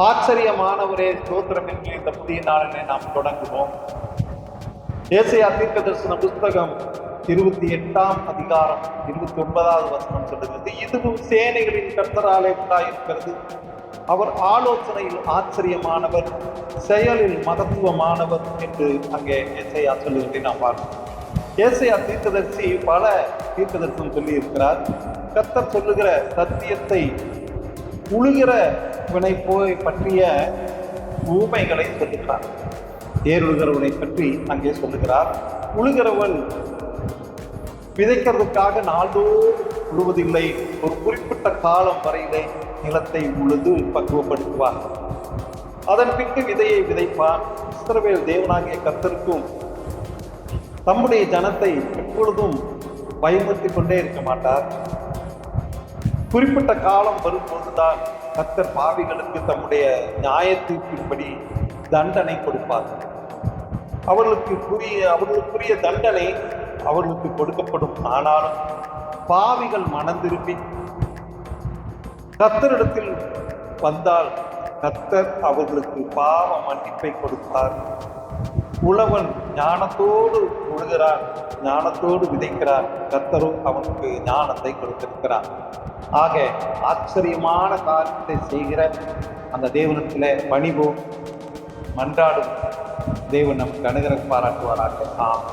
ஆச்சரியமானவரே ஸ்தோத்திரம் என்று இந்த புதிய நாளினை நாம் தொடங்குவோம். தேசிய தீர்க்க தரிசன புஸ்தகம் இருபத்தி எட்டாம் அதிகாரம் இருபத்தி ஒன்பதாவது வசனம் சொல்லுகிறது இதுவும் சேனைகளின் கர்த்தராலே உண்டாயிருக்கிறது. அவர் ஆலோசனையில் ஆச்சரியமானவர் செயலில் மகத்துவமானவர் என்று அங்கே ஏசையா சொல்லுவதை நாம் பார்க்கிறோம் ஏசையா தீர்க்கதரிசி பல தீர்க்கதரிசனம் சொல்லி இருக்கிறார் கர்த்தர் சொல்லுகிற சத்தியத்தை உழுகிற வினை பற்றிய ஊமைகளை சொல்லுகிறார். ஏறுகிறவனை பற்றி அங்கே சொல்லுகிறார். உழுகிறவன் விதைக்கிறதுக்காக நாள்தோறும் உழுவதில்லை. ஒரு குறிப்பிட்ட காலம் வரையிலே நிலத்தை உழுது பக்குவப்படுத்துவார். அதன் பின்பு விதையை விதைப்பான். இஸ்ரவேல் தேவனாகிய கர்த்தருக்கும் தம்முடைய ஜனத்தை எப்பொழுதும் பயமுறுத்தி கொண்டே இருக்க மாட்டார். குறிப்பிட்ட காலம் வரும்போதுதான் கத்தர் பாவிகளுக்கு தம்முடைய நியாயத்தீர்ப்பின்படி தண்டனை கொடுப்பார். அவர்களுக்கு புரிய அவர்களுக்குரிய தண்டனை அவர்களுக்கு கொடுக்கப்படும். ஆனாலும் பாவிகள் மனம் கத்தரிடத்தில் வந்தால் கத்தர் அவர்களுக்கு பாவ மன்னிப்பை கொடுத்தார் உழவன் ஞானத்தோடு உழுகிறான் ஞானத்தோடு விதைக்கிறான் கர்த்தரும் அவனுக்கு ஞானத்தை கொடுத்திருக்கிறான் ஆக ஆச்சரியமான காரியத்தை செய்கிற அந்த தேவனத்தில் பணிவோம் மன்றாடும் தேவன் நமக்கு அனுகிற பாராட்டுவாராக. ஆம்